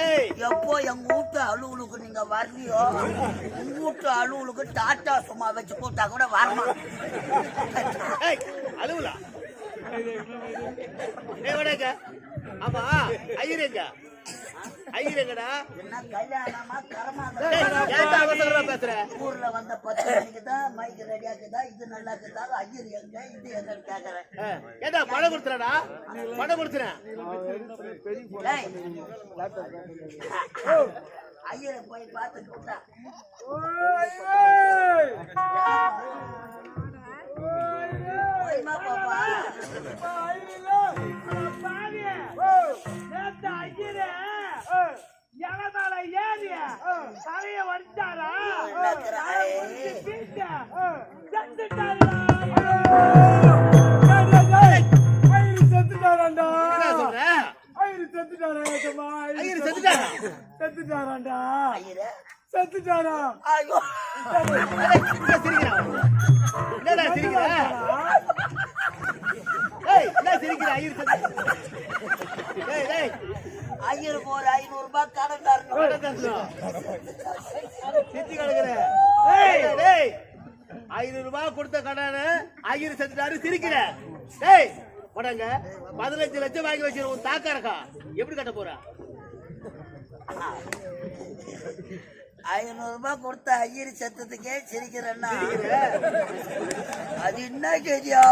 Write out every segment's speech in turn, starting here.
ஏய். எப்போ எங்க வீட்டு அலுவலுக்கு நீங்க வரலையோ உங்க வீட்டு அலுவலுக்கு டாட்டா சும்மா வச்சு கூட்டா கூட ஏய் வடங்க ஆமா ஐயரேங்க ஐயரேங்கடா என்ன கல்யாணமா கரமா பேசுற ஊர்ல வந்த பத்து மணிக்கு தான் மைக் ரெடியா இருக்குதா இது நல்லா இருக்குதா ஐயர் எங்க இது எங்கன்னு கேக்குறேன் ஆ, ஏன்டா பணம் கொடுத்துறடா பணம் கொடுத்துறேன். ஐயரை போய் போய்மா பாப்பா என்ன சொல்ற? ஐயர் செத்துட்டாரா செத்துட்டாராண்டா. ஐயரே. செத்துட்டாரா. ஐயோ. என்ன சிரிக்கிறா? என்னடா சிரிக்கிற? ஏய் என்ன சிரிக்கிற? ஐயர் செத்து ஐயருக்கு ஒரு ஐநூறு ரூபாய் கடன் தரணும். சித்தி கிடக்குற ஏய் டேய் ஐநூறு ரூபாய் கொடுத்த கடனை ஐயர் செத்துட்டாரு சிரிக்கிற. டேய் படங்க பதினஞ்சு லட்சம் வாங்கி வச்சிருக்க உன் தாக்கா இருக்கா எப்படி கட்ட போற? ஐநூறு ரூபாய் கொடுத்த ஐயர் செத்ததுக்கே சிரிக்கிறேன்னா. அது என்ன கேஜியா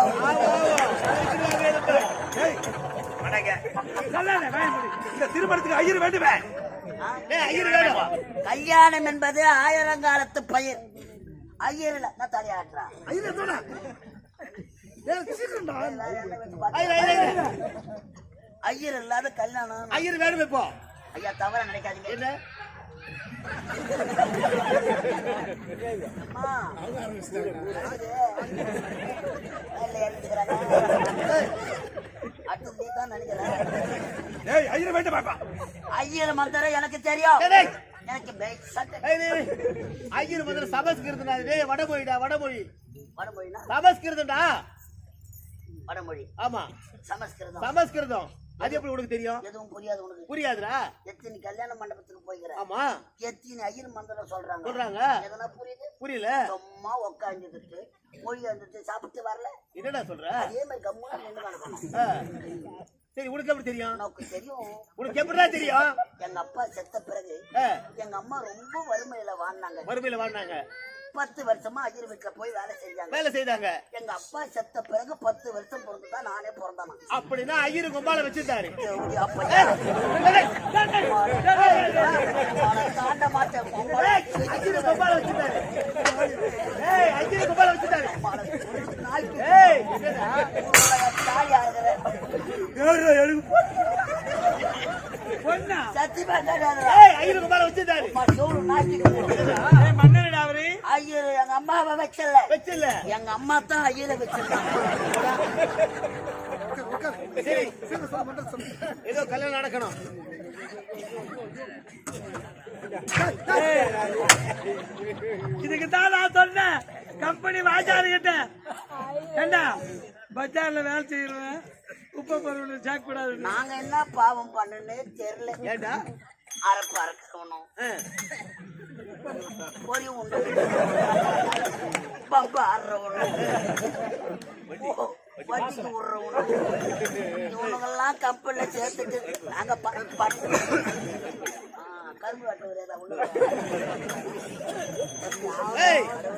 இந்த திருமணத்துக்கு ஐயர் வேண்டுமே? ஐயர் வேணும்? கல்யாணம் என்பது ஆயிரங்காலத்து பயிர். ஐயர் இல்ல நான் தலையாட்டுறா ஐயர் ஐயர். ஐயர். இல்லாத கல்யாணம். ஐயர் வேணும் இப்போ? ஐயா தவற நினைக்காதீங்க. ஐயர் மந்திரம் எனக்கு தெரியும். ஐயர் முதல்ல சமஸ்கிருதம் டேய் வடமொழிடா வடமொழி. வடமொழினா? சமஸ்கிருதம்டா வடமொழி. ஆமா. சமஸ்கிருதம். சமஸ்கிருதம். அது எப்படி உனக்கு தெரியும்? எதுவும் புரியாது உனக்கு. புரியாதுடா. எத்தனை கல்யாண மண்டபத்துக்கு போய்க்கிறேன் ஆமா. எத்தனை ஐயர் மந்திரம் சொல்றாங்க. சொல்றாங்க. எதனா புரியுது? புரியல. சும்மா உட்காந்துட்டு மொழி வந்துட்டு சாப்பிட்டு வரல. என்னடா சொல்ற? அதே மாதிரி கம்முன்னு நின்று நடக்கணும் ஆ. சரி உனக்கு எப்படி தெரியும்? உனக்கு தெரியும். உனக்கு எப்படிடா தெரியும்? எங்க அப்பா செத்த பிறகு எங்க அம்மா ரொம்ப வறுமையில வாழ்ந்தாங்க. மறுமையில வாழ்ந்தாங்க. பத்து வருஷமா ஐயர் வீட்டுல போய் வேலை செஞ்சாங்க வேலை செய்தாங்க எங்க அப்பா செத்த பிறகு பத்து வருஷம் பிறந்து தான் நானே பிறந்தானா அப்படின்னா ஐயர் கும்பால வச்சிருந்தாரு தாண்ட மாட்டேன் ஐயர் கும்பால வச்சிருந்தாரு ஐயர் கும்பால வச்சிருந்தாரு சத்தியமா ஐயர் கும்பால வச்சிருந்தாரு ஐயர் எங்க அம்மாவை வைக்கல. வச்சில்ல எங்க அம்மா தான் ஐயரை வச்சிருக்காங்க. சரி ஏதோ கல்யாணம் நடக்கணும். இதுக்கு தான் நான் சொன்னேன். கம்பெனி வாஜாரு கிட்ட ஏண்டா பஜார்ல வேலை செய்யறவன் உப்பு பருவம் சேர்க்க கூடாது நாங்க என்ன பாவம் பண்ணுன்னே தெரியல. ஏண்டா? அரைப்பு அரைக்கணும். பம்பு ஆடுறவனும் வட்டிக்கு விடுறவனும் இவனுங்கெல்லாம் கம்பெனில சேர்த்துட்டு நாங்க ப- ப- ஆ, கரும்பு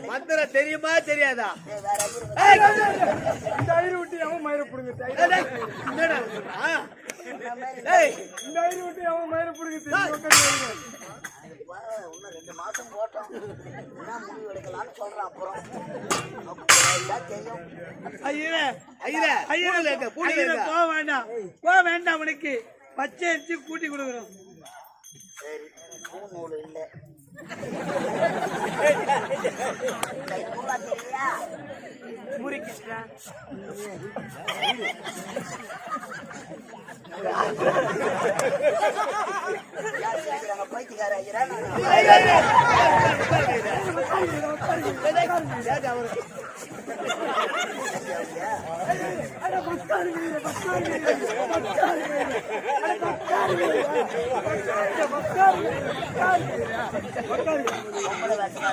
மந்திரம் தெரியுமா தெரியாதா ஐயர் விட்டு அவன் மயிரை புடுங்க ஏய்? இந்த விட்டு அவன் மயிரை. வா, இன்னும் ரெண்டு மாசம் போட்டோம் என்ன முடிவு எடுக்கலாம்னு சொல்றான் அப்புறம் தெரியும் ஐயரே ஐயரே ஐயரே போக வேண்டாம் போக வேண்டாம் உனக்கு. பச்சை அரிசி கூட்டி கொடுக்குறோம். சரி பூ நூல் இல்லை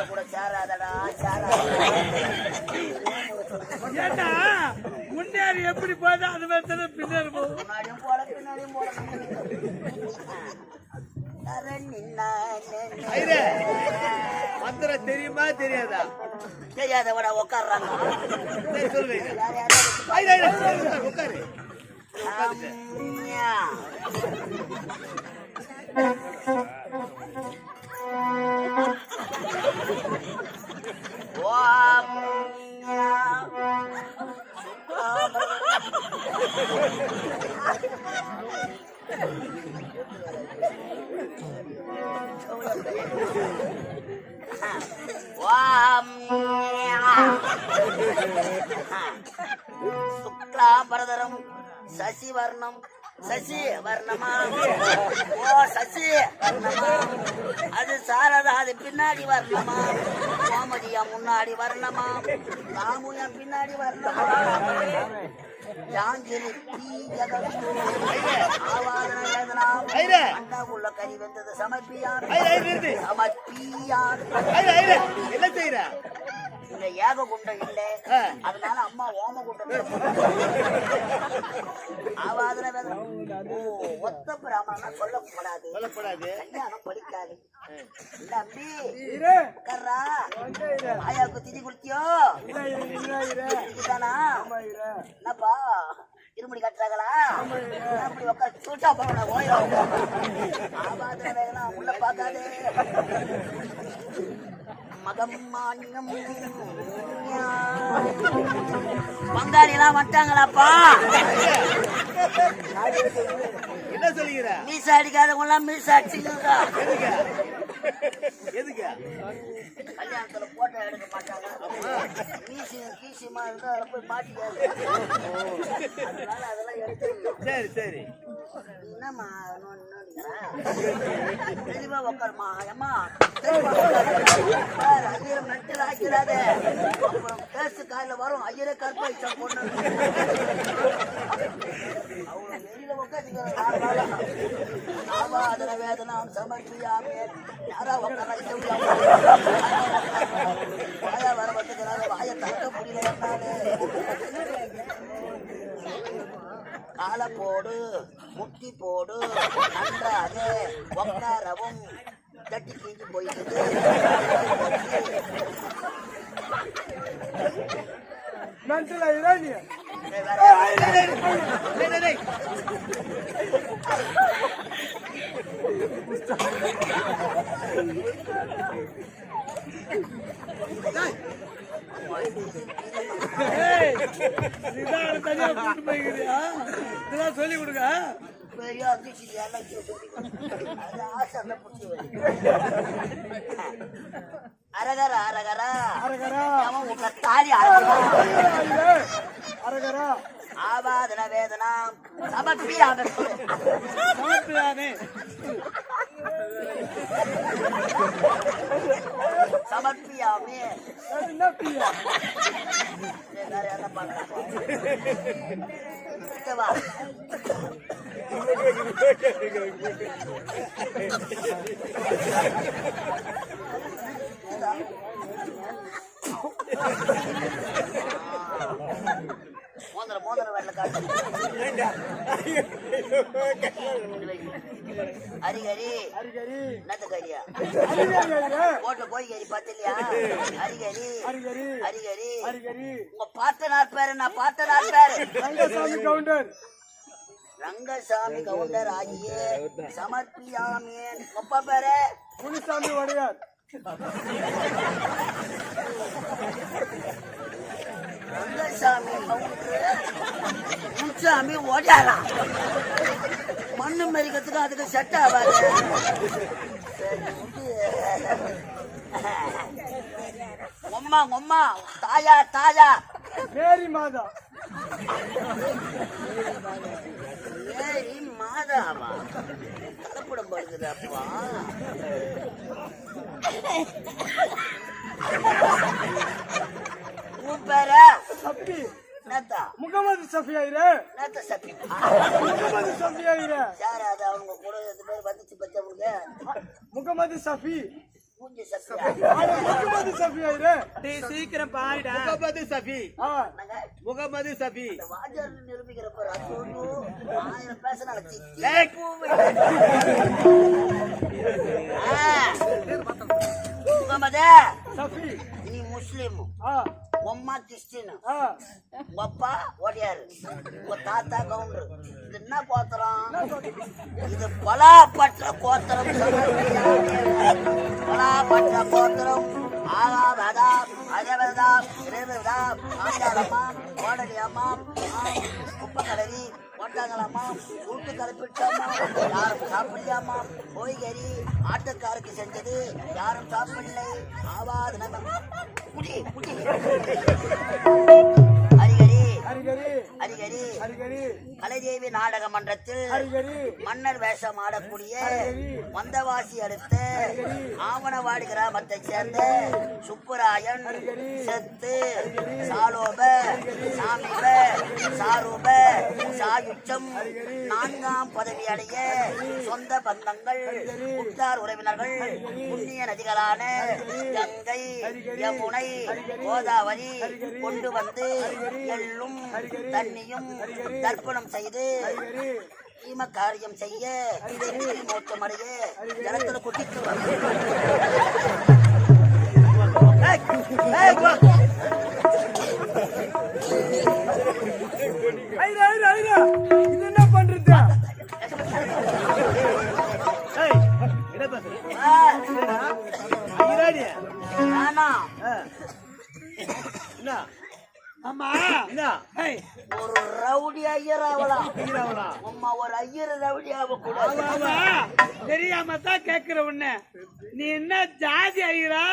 கூட சேராதடா சேராத ஏண்டா? முன்னேறி எப்படி போதா அது மாதிரி தானே பின்னாடி போகும் மந்திரம் தெரியுமா தெரியாதா? உட்காடுறாங்க யாரோ ஐயரே ஐயரே உட்காரு அம்மியா. சுக்லாபரதரம் சசிவர்ணம். சசி வர்ணமா? ஓ சசி வர்ணமா? அது சாரதா அது பின்னாடி வரணுமா? கோமதியா முன்னாடி வரணுமா? ராமுயா பின்னாடி வரணுமா? ஜாங்கிரி தீ ஜகத்து ஆவாதன வேதனா ஐயரே அண்டா உள்ள கறி வெந்தது ஐயரே ஐயரே என்ன செய்யற ஏக குண்டம் இல்ல. அதனால அம்மா ஓம குண்டம் வேதனை ஓ ஒத்த பிராமணனா சொல்லக்கூடாது. சொல்லக்கூடாது. கல்யாணம் படிக்காது. தம்பி உட்கார்றா. ஆயாவுக்கு திதி இரு என்னப்பா? இருமுடி கட்டுறாங்களா? அப்படி உட்கார் சூட்டா போன உள்ள பார்க்காதே. மகம்மானியம் பங்காளி எல்லாம் வந்துட்டாங்களாப்பா? என்ன சொல்லுகிற? மீச அடிக்காதவங்க எல்லாம் மீச அடிச்சுக்கா எதுக்கு? கல்யாணத்துல போட்டோ எடுக்க மாட்டாங்க. மீசி கீசியமா இருந்தா அதில் போய் மாட்டிக்காது. அதனால அதெல்லாம் எடுத்துருங்க சரி சரி. என்னம்மா? தெளிவா உட்காருமா. பாரு, ஐயரை மென்டல் ஆக்கிறாத அப்புறம் பேசு காலைல வரும். ஐயரே கற்பழிச்சா பொண்ணு. அவங்க வேதனாம் சமர்ப்பியாமே யாரா உட்கார வர வந்துக்கிறாங்க முடியல போடு முட்டி போடு நன்றாக உட்காரவும் தட்டி கீஞ்சி போயிடுது மென்டல் இதெல்லாம் சொல்லி கொடுங்க பெரிய அதிர்ச்சி ஆசை அந்த புடிச்சு. அரகரா அரகரா. அரகரா. அவன் உங்க தாலி அரகரா. ஆபாதன வேதனா சமர்ப்பியாமே. என்ன பிரியா சரி, வேற என்ன பண்றப்பா வா மோதிர மோதிர வரல காட்டு அரிகரி. அரிகரி. என்னத்த கரியா அரிகரி. போட்டு போய் கறி பார்த்தில்லையா? அரிகரி. அரிகரி. உங்க பார்த்தனார் பேரு நான் பார்த்தனார் பேரு. ரங்கசாமி கவுண்டர். ரங்கசாமி கவுண்டர் ஆகிய. சமர்ப்பியாமேன் ஒப்ப பேரு? முனிசாமி வடையார் ரங்கசாமி முன்சாமி ஓடியாரா? மண்ணு மெரிக்கிறதுக்கு அதுக்கு செட் ஆகாது. உம்மா உம்மா தாயா தாயா. மேரி மாதா. மாதாவா? கலப்படம் படுக்குதாப்பா உன் பேர தப்பி நேத்தா முகமது சஃபியாயிரு நேத்த சப்பி முகமது சஃபியாயிரு யார் அது அவங்க கூட ரெண்டு பேர் வந்துச்சு பச்சை உங்களுக்கு முகமது சஃபி முகமது சஃபியாயிரு டேய் சீக்கிரம் பாருடா முகமது சஃபி முகமது சஃபி வாஜர் நிரூபிக்கிற ஒண்ணும் ஆயிரம் பேசினால. முகமது சஃபி நீ முஸ்லீம் ஆ உம்மா கிறிஸ்டின் உங்க அப்பா ஓடியாரு உங்க தாத்தா கவுண்டர் இது என்ன கோத்திரம் இது பலாப்பற்ற கோத்திரம் பலாப்பற்ற கோத்திரம் ஆகாபதா அஜபதா ரேபதா ஆண்டாளம்மா கோடலியம்மா குப்பக்கடவி மாட்டாங்களாமா கூட்டு கலப்பிட்டாமா யாரும் சாப்பிடலையாமா போய்கறி ஆட்டக்காருக்கு செஞ்சது யாரும் சாப்பிடலை. ஆவாது நம்ம குடி குடி ஹரிகரி கலைதேவி நாடக மன்றத்தில் மன்னர் வேஷம் ஆடக்கூடிய. வந்தவாசி அடுத்த ஆவணவாடி கிராமத்தை சேர்ந்த சுப்புராயன். செத்து சாலோப சாமிப சாரூப சாயுச்சம் நான்காம் பதவி அடைய சொந்த பந்தங்கள் உற்றார் உறவினர்கள் புண்ணிய நதிகளான கங்கை யமுனை கோதாவரி கொண்டு வந்து எள்ளும் தண்ணியும் தர்ப்பணம் செய்து தீம காரியம் செய்ய மோட்சம் அடைய ஜலத்துல இது என்ன பண்றது? தெரியாம தான் கேக்குற உன்ன. நீ என்ன ஜாதி ஐயரா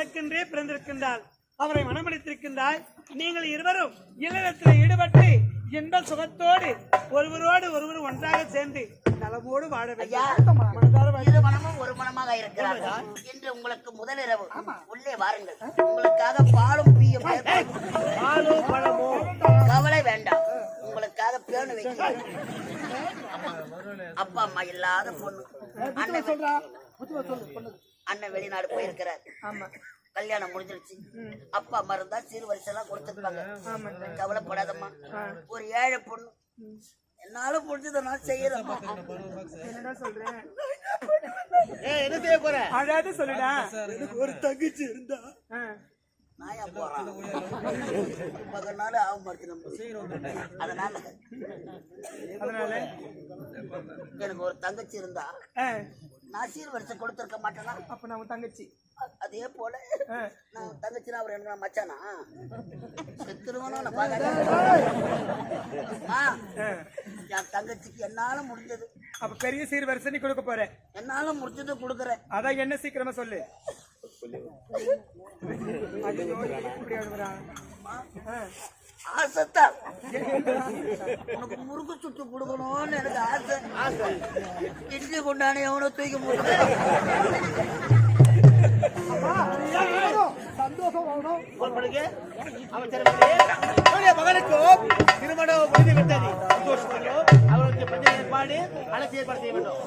உனக்கென்றே பிறந்திருக்கின்றாள். அவரை மனமளித்திருக்கின்றாய் நீங்கள் இருவரும் இல்லறத்தில் ஈடுபட்டு இன்ப சுகத்தோடு ஒருவரோடு ஒருவர் ஒன்றாக சேர்ந்து நலமோடு வாழ வேண்டும். மனமும் ஒரு மனமாக இருக்கிறார்கள். இன்று உங்களுக்கு முதலிரவு. உள்ளே வாருங்கள். உங்களுக்காக பாலும் பீயும் பாலும் பழமும் கவலை வேண்டாம். உங்களுக்காக பேணு வைக்கிறேன். அப்பா அம்மா இல்லாத பொண்ணு. அண்ணன் வெளி- அண்ணன் வெளிநாடு போயிருக்கிறார். கல்யாணம் முடிஞ்சிருச்சு. அப்பா அம்மா இருந்தா சீர் வரிசெல்லாம் கொடுத்துருப்பாங்க கவலைப்படாதம்மா. ஒரு ஏழை பொண்ணு. என்னால முடிஞ்சதை நான் செய்யறேம்மா. என்னடா சொல்றேன் என்ன செய்ய போற? அழாத சொல்லுடா. ஒரு தங்கச்சி இருந்தா. நாயா போறான் மகனால ஆக மாட்டேன் அதனால. அதனால? எனக்கு ஒரு தங்கச்சி இருந்தா. நான் சீர் வரிசை கொடுத்துருக்க மாட்டேனா? அப்ப நான் உன் தங்கச்சி. அதே போல. நான் தங்கச்சினா அவர் என்ன மச்சானா? செத்துருவனும் நான் பார்க்க. ஆ. என் தங்கச்சிக்கு என்னால முடிஞ்சது. அப்ப பெரிய சீர் வரிசை நீ கொடுக்க போற. என்னால முடிஞ்சது கொடுக்குறேன். அதான் என்ன சீக்கிரமா சொல்லு. இப்படி அழுகுறான். ஆ. ஆசைத்தான். உனக்கு முறுக்கு சுட்டு கொடுக்கணும்னு எனக்கு ஆசை. ஆசை இட்லி கொண்டானே எவனோ தூக்கி அவருடைய மகனுக்கும் திருமணம் முடிந்து விட்டது அவருக்கு பஞ்ச ஏற்பாடு அனைத்து ஏற்பாடு செய்ய வேண்டும்.